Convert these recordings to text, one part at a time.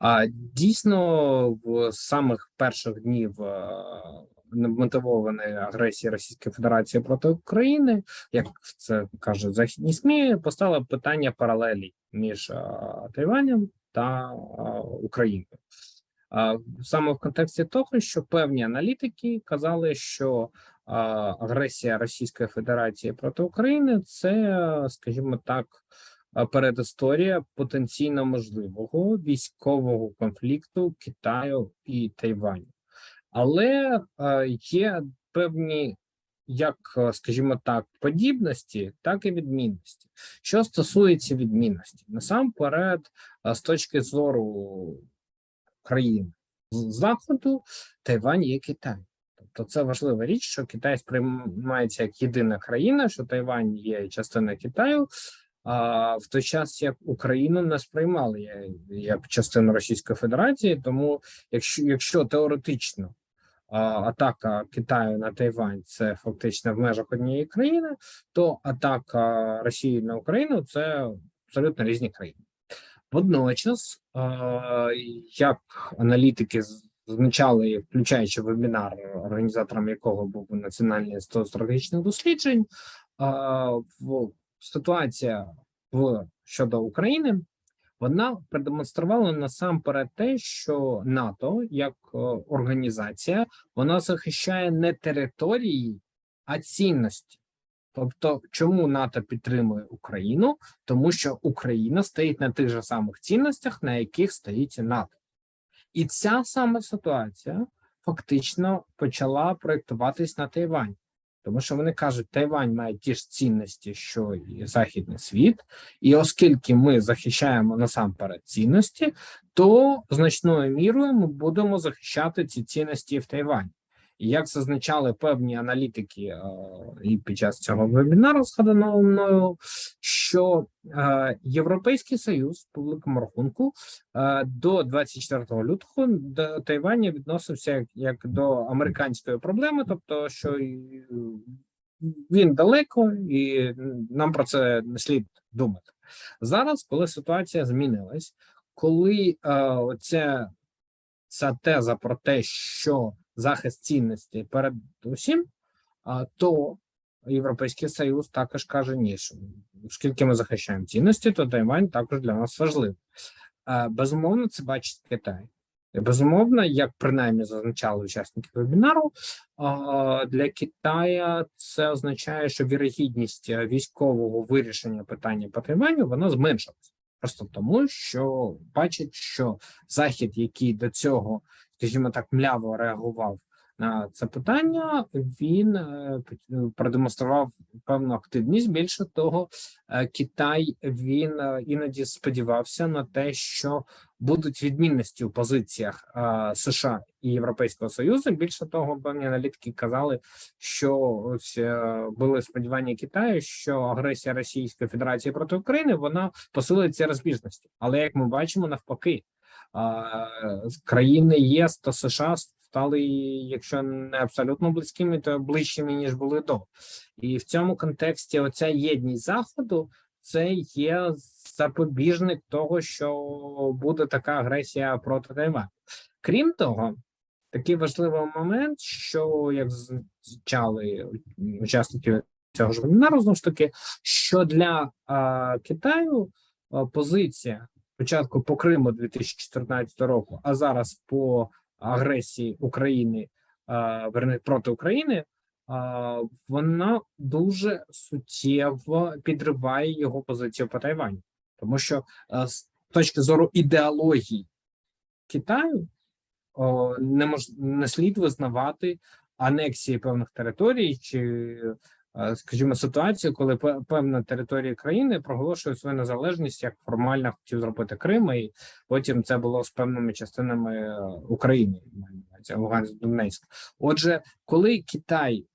А дійсно, в самих перших днів е, немотивованої агресії Російської Федерації проти України, як це кажуть західні СМІ, постало питання паралелі між е, Тайванем та е, Україною. Саме в контексті того, що певні аналітики казали, що агресія Російської Федерації проти України це, скажімо так, передісторія потенційно можливого військового конфлікту Китаю і Тайваню, але є певні. Як, скажімо так, подібності, так і відмінності. Що стосується відмінності, насамперед, з точки зору країн заходу, Тайвань є Китай. Тобто це важлива річ, що Китай сприймається як єдина країна, що Тайвань є частина Китаю. А в той час як Україну не сприймали як частину Російської Федерації, тому якщо, якщо теоретично атака Китаю на Тайвань це фактично в межах однієї країни, то атака Росії на Україну це абсолютно різні країни. Водночас, як аналітики зазначали, включаючи вебінар, організатором якого був Національний інститут стратегічних досліджень, в ситуація в щодо України вона продемонструвала насамперед те, що НАТО як е, організація вона захищає не території, а цінності. Тобто, чому НАТО підтримує Україну? Тому що Україна стоїть на тих же самих цінностях, на яких стоїть НАТО, і ця саме ситуація фактично почала проєктуватись на Тайвань, тому що вони кажуть, Тайвань має ті ж цінності, що і західний світ, і оскільки ми захищаємо насамперед цінності, то значною мірою ми будемо захищати ці цінності в Тайвані. Як зазначали певні аналітики е, і під час цього вебінару, згаданого мною, що е, Європейський Союз по великому рахунку е, до 24 лютого до Тайваня відносився як, до американської проблеми, тобто що він далеко, і нам про це не слід думати. Зараз, коли ситуація змінилась, коли оця ця теза про те, що захист цінностей перед усім, то Європейський Союз також каже: ні, оскільки ми захищаємо цінності, то Тайвань також для нас важливий. Безумовно, це бачить Китай. Безумовно, як принаймні зазначали учасники вебінару, для Китая це означає, що вірогідність військового вирішення питання по Тайваню вона зменшилась. Просто тому, що бачить, що Захід, який до цього, скажімо так, мляво реагував на це питання, він е, продемонстрував певну активність. Більше того, е, Китай він е, іноді сподівався на те, що будуть відмінності у позиціях е, США і Європейського Союзу. Більше того, певні аналітики казали, що ось е, були сподівання Китаю, що агресія Російської Федерації проти України вона посилить ці розбіжності. Але як ми бачимо, навпаки, країни ЄС та США стали, якщо не абсолютно близькими, то ближчими ніж були до. І в цьому контексті оця єдність заходу це є запобіжник того, що буде така агресія проти Тайваню. Крім того, такий важливий момент, що як зазначали учасники цього ж вебінару, знову ж таки, що для а, Китаю а, позиція спочатку по Криму 2014 року, а зараз по агресії України проти України, вона дуже суттєво підриває його позицію по Тайваню, тому що з точки зору ідеології Китаю не мож, не слід визнавати анексії певних територій чи, е, скажімо, ситуацію, коли пе- певна територія країни проголошує свою незалежність, як формально хотів зробити Крим, і потім це було з певними частинами е, України, Луганськ, Донецьк. Отже, коли Китай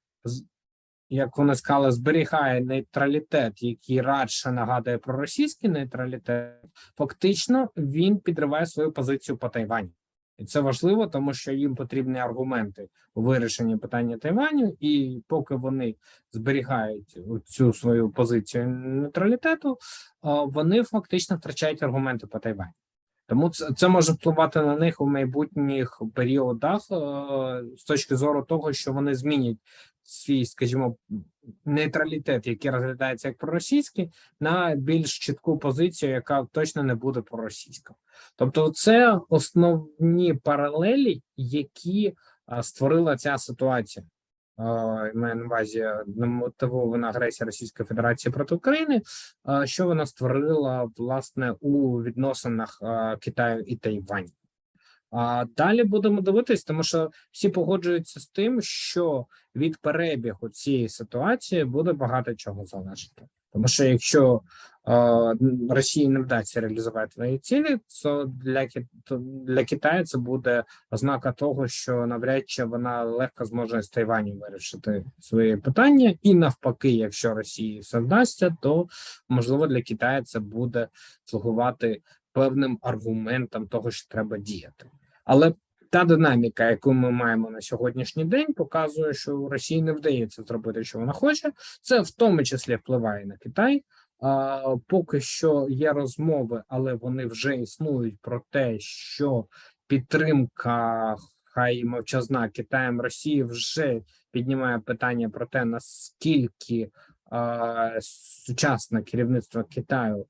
як вони сказали, зберігає нейтралітет, який радше нагадує про російський нейтралітет, фактично він підриває свою позицію по Тайваню. І це важливо, тому що їм потрібні аргументи у вирішенні питання Тайваню, і поки вони зберігають цю свою позицію нейтралітету, вони фактично втрачають аргументи по Тайваню. Тому це, це може впливати на них у майбутніх періодах з точки зору того, що вони змінять свій, скажімо, нейтралітет, який розглядається як проросійський, на більш чітку позицію, яка точно не буде проросійська. Тобто, це основні паралелі, які створила ця ситуація. Маю на увазі немотивована агресія Російської Федерації проти України, що вона створила власне у відносинах Китаю і Тайваню. А далі будемо дивитись, тому що всі погоджуються з тим, що від перебігу цієї ситуації буде багато чого залежати. Тому що якщо е, Росії не вдасться реалізувати свої цілі, то для для Китаю це буде ознака того, що навряд чи вона легко зможе з Тайванем вирішити свої питання, і навпаки, якщо Росії все вдасться, то можливо для Китаю це буде слугувати певним аргументом того, що треба діяти. Але та динаміка, яку ми маємо на сьогоднішній день, показує, що Росії не вдається зробити, що вона хоче. Це в тому числі впливає на Китай. А, поки що є розмови, але вони вже існують про те, що підтримка, хай мовчазна Китаєм Росії вже піднімає питання про те, наскільки а, сучасне керівництво Китаю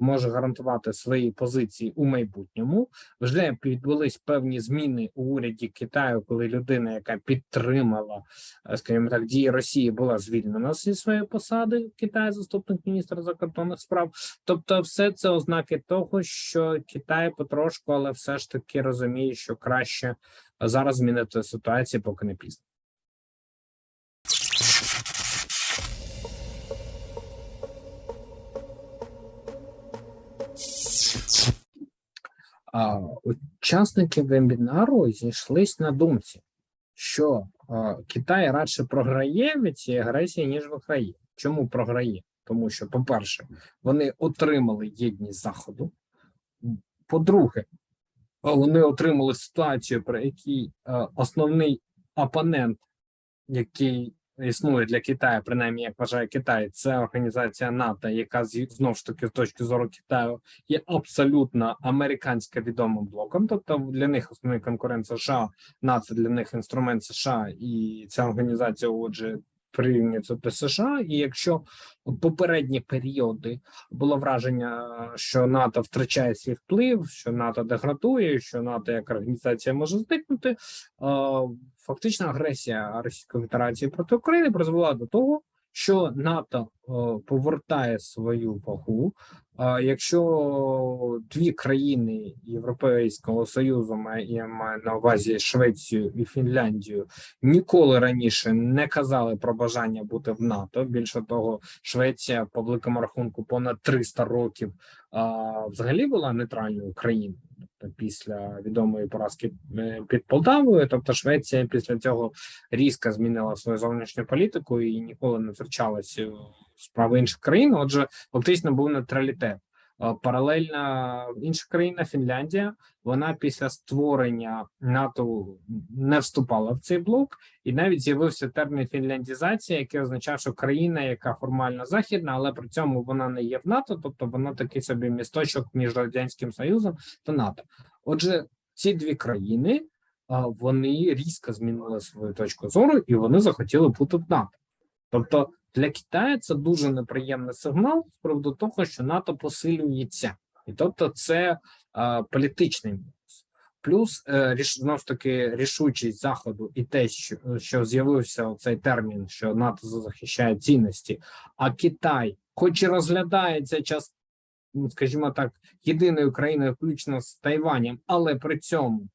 може гарантувати свої позиції у майбутньому. Вже відбулись певні зміни у уряді Китаю, коли людина, яка підтримала, е, скажімо так, дії Росії, була звільнена зі своєї посади в Китаї, заступник міністра закордонних справ. Тобто, все це ознаки того, що Китай потрошку, але все ж таки розуміє, що краще зараз змінити ситуацію, поки не пізно. Учасники вебінару зійшлись на думці, що Китай радше програє від цієї агресії, ніж виграє. Чому програє? Тому що, по-перше, вони отримали єдність Заходу. По-друге, вони отримали ситуацію, при якій основний опонент, який існує для Китаю, принаймні як вважає Китай, це організація НАТО, яка знову ж таки з точки зору Китаю є абсолютно американсько відомим блоком. Тобто для них основний конкурент США, НАТО для них інструмент США, і ця організація, отже, прирівнюється до США. І якщо в попередні періоди було враження, що НАТО втрачає свій вплив, що НАТО деградує, що НАТО як організація може зникнути, фактична агресія Російської Федерації проти України призвела до того, що НАТО е, повертає свою вагу. А якщо дві країни Європейського союзу я маю на увазі Швецію і Фінляндію, ніколи раніше не казали про бажання бути в НАТО. Більше того, Швеція по великому рахунку понад 300 років взагалі була нейтральною країною. Після відомої поразки е, під Полтавою, тобто Швеція після цього різко змінила свою зовнішню політику і ніколи не втручалася в справи інших країн. Отже, фактично був нейтралітет. Е, Паралельна інша країна Фінляндія. Вона після створення НАТО не вступала в цей блок, і навіть з'явився термін фінляндізація, який означав, що країна, яка формально західна, але при цьому вона не є в НАТО, тобто вона такий собі місточок між радянським союзом та НАТО. Отже, ці дві країни вони різко змінили свою точку зору, і вони захотіли бути в НАТО. Тобто для Китаю це дуже неприємний сигнал з приводу того, що НАТО посилюється, і тобто це е, політичний мінус. Плюс е, ріш, знову таки рішучість заходу і те, що, що з'явився цей термін, що НАТО захищає цінності, а Китай, хоч і розглядається час, скажімо так, єдиною країною, включно з Тайванем, але при цьому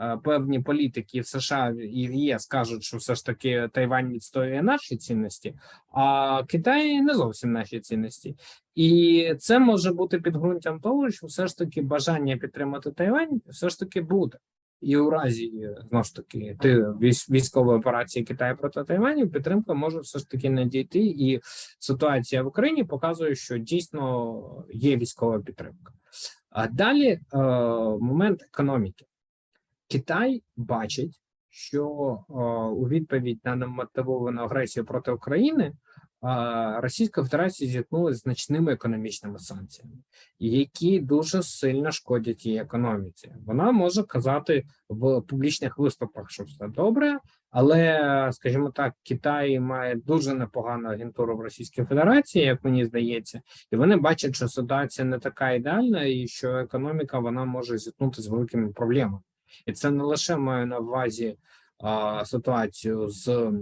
е, певні політики в США і ЄС кажуть, що все ж таки Тайвань відстоює наші цінності, а Китай не зовсім наші цінності. І це може бути підґрунтям того, що все ж таки бажання підтримати Тайвань все ж таки буде. І у разі знову ж таки ти військової операції Китаю проти Тайваню підтримка може все ж таки не дійти, і ситуація в Україні показує, що дійсно є військова підтримка. А далі е, момент економіки. Китай бачить, що е, у відповідь на немотивовану агресію проти України Російська Федерація зіткнулася значними економічними санкціями, які дуже сильно шкодять її економіці. Вона може казати в публічних виступах, що все добре, але, скажімо так, Китай має дуже непогану агентуру в Російській Федерації, як мені здається, і вони бачать, що ситуація не така ідеальна, і що економіка вона може зіткнутися з великими проблемами. І це не лише маю на увазі а, ситуацію з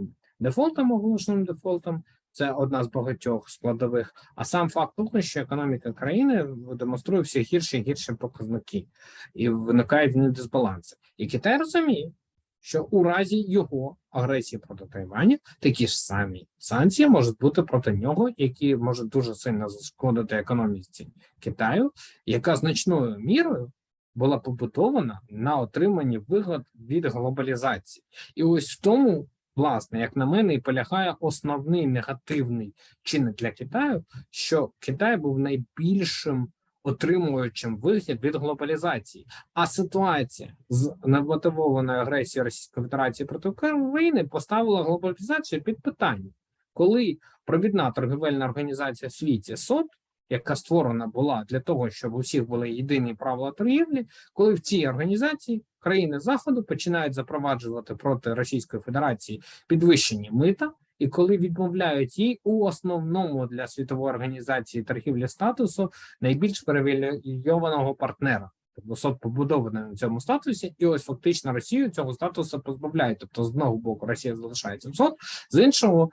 дефолтом, оголошеним дефолтом. Це одна з багатьох складових. А сам факт того, що економіка країни демонструє все гірші і гірші показники, і виникають дисбаланси. І Китай розуміє, що у разі його агресії проти Тайваня такі ж самі санкції можуть бути проти нього, які можуть дуже сильно зашкодити економіці Китаю, яка значною мірою була побудована на отриманні вигод від глобалізації, і ось в тому, власне, як на мене, і полягає основний негативний чинник для Китаю, що Китай був найбільшим отримуючим вихід від глобалізації. А ситуація з немотивованою агресією Російської Федерації проти України поставила глобалізацію під питання, коли провідна торговельна організація в світі СОТ, яка створена була для того, щоб у всіх були єдині правила торгівлі, коли в цій організації країни заходу починають запроваджувати проти Російської Федерації підвищені мита. І коли відмовляють їй у основному для світової організації торгівлі статусу найбільш привілейованого партнера, тобто СОТ побудований на цьому статусі, і ось фактично Росію цього статусу позбавляють. Тобто, з одного боку, Росія залишається в СОТ, з іншого,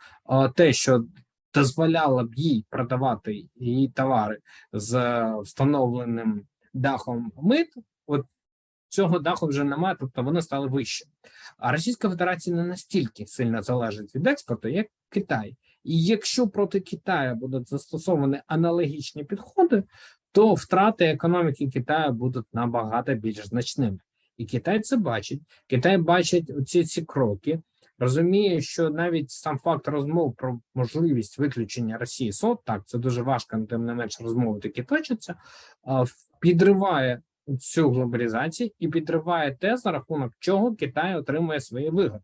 те, що дозволяло б їй продавати її товари з встановленим дахом мит, цього даху вже немає, тобто вони стали вище. А Російська Федерація не настільки сильно залежить від експорту, як Китай. І якщо проти Китаю будуть застосовані аналогічні підходи, то втрати економіки Китаю будуть набагато більш значними. І Китай це бачить. Китай бачить ці ці кроки, розуміє, що навіть сам факт розмов про можливість виключення Росії СОТ, так це дуже важко, тим не менш розмови такі точаться, підриває цю глобалізацію і підриває те, за рахунок чого Китай отримує свої вигоди,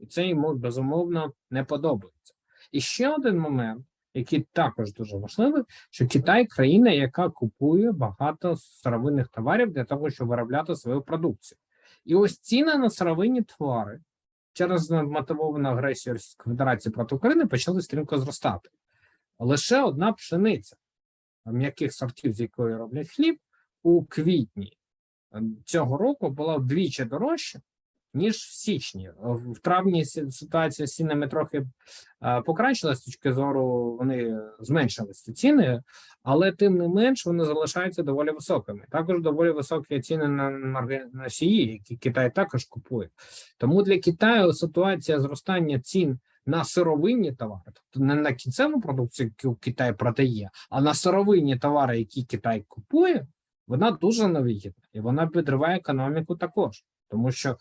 і це йому безумовно не подобається. І ще один момент, який також дуже важливий, що Китай країна, яка купує багато сировинних товарів для того, щоб виробляти свою продукцію. І ось ціни на сировинні товари через мотивовану агресію Російської Федерації проти України почали стрімко зростати. Лише одна пшениця м'яких сортів, з якої роблять хліб, у квітні е, цього року була вдвічі дорожча, ніж в січні. В травні ситуація з цінами трохи е, покращилась з точки зору, вони зменшилися ціни, але тим не менш вони залишаються доволі високими. Також доволі високі ціни на носії, які Китай також купує. Тому для Китаю ситуація зростання цін. На сировинні товари, тобто не на кінцеву продукцію, яку Китай продає, а на сировинні товари, які Китай купує, вона дуже невигідна і вона підриває економіку також, тому що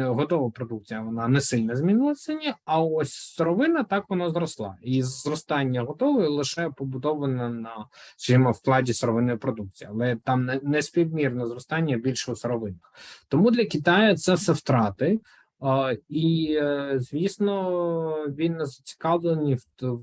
готова продукція вона не сильно змінилася, ні, а ось сировина так вона зросла, і зростання готової лише побудоване на скажімо, вкладі сировинної продукції, але там не, не співмірне зростання більше у сировинах. Тому для Китаю це все втрати. І, е, звісно, він не зацікавлений в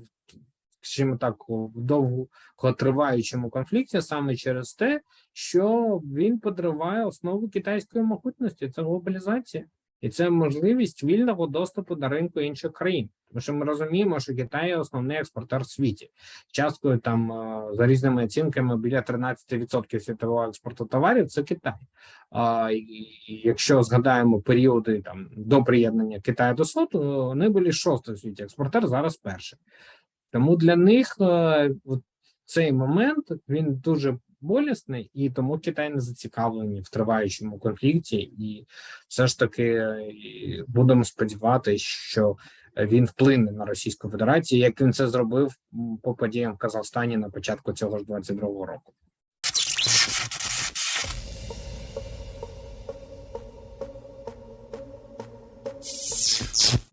скажімо так, в довготриваючому конфлікті саме через те, що він подриває основу китайської могутності. Це глобалізація, і це можливість вільного доступу до ринку інших країн. Тому що ми розуміємо, що Китай є основний експортер в світі. Часткою там е, за різними оцінками біля 13% світового експорту товарів це Китай. А якщо згадаємо періоди там до приєднання Китаю до СОТу, вони були шостий в світі експортер, зараз перший. Тому для них е, цей момент він дуже болісний, і тому Китай не зацікавлений в триваючому конфлікті, і все ж таки будемо сподіватися, що він вплине на Російську Федерацію, як він це зробив по подіям в Казахстані на початку цього ж 22-го року.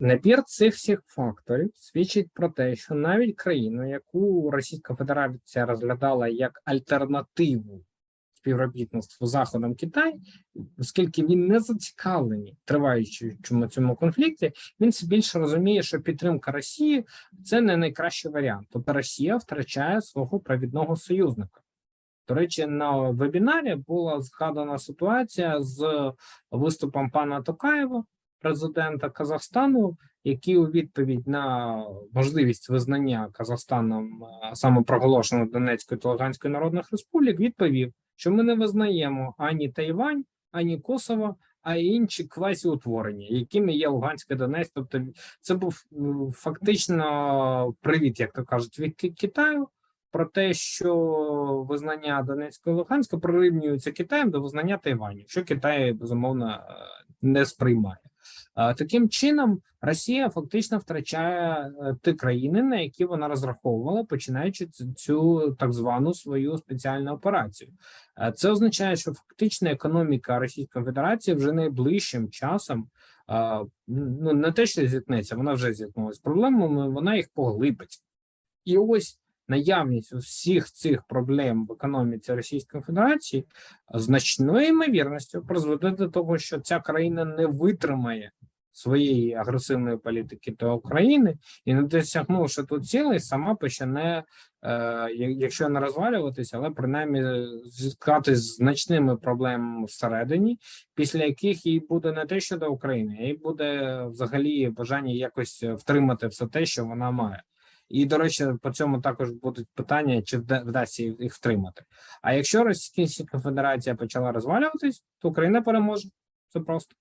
Набір цих всіх факторів свідчить про те, що навіть країну, яку Російська Федерація розглядала як альтернативу співробітництво з Заходом Китай, оскільки він не зацікавлений триваючому цьому конфлікті, він все більше розуміє, що підтримка Росії це не найкращий варіант. Тобто Росія втрачає свого провідного союзника. До речі, на вебінарі була згадана ситуація з виступом пана Токаєва, президента Казахстану, який у відповідь на можливість визнання Казахстаном е, самопроголошеної Донецької та Луганської народних республік відповів, що ми не визнаємо ані Тайвань, ані Косово, а інші квазіутворення, якими є Луганська Донець. Тобто, це був фактично привіт, як то кажуть, від Китаю. Про те, що визнання Донецького Луганська прирівнюється Китаєм до визнання Тайваню, що Китай безумовно е, не сприймає. Таким чином, Росія фактично втрачає е, ті країни, на які вона розраховувала, починаючи цю- цю так звану свою спеціальну операцію. Е, Це означає, що фактично економіка Російської Федерації вже найближчим часом е, ну не те, що зіткнеться, вона вже зіткнулася з проблемами, вона їх поглибить. І ось наявність всіх цих проблем в економіці Російської Федерації значною ймовірністю призведе до того, що ця країна не витримає своєї агресивної політики до України і не досягнувши тут цілей, сама почне, е, якщо не розвалюватися, але принаймні зіткатись з значними проблемами всередині, після яких їй буде не те, що до України, їй буде взагалі бажання якось втримати все те, що вона має. І, до речі, по цьому також будуть питання, чи вда- вдасться їх втримати. А якщо Російська Федерація почала розвалюватись, то Україна переможе. Це просто.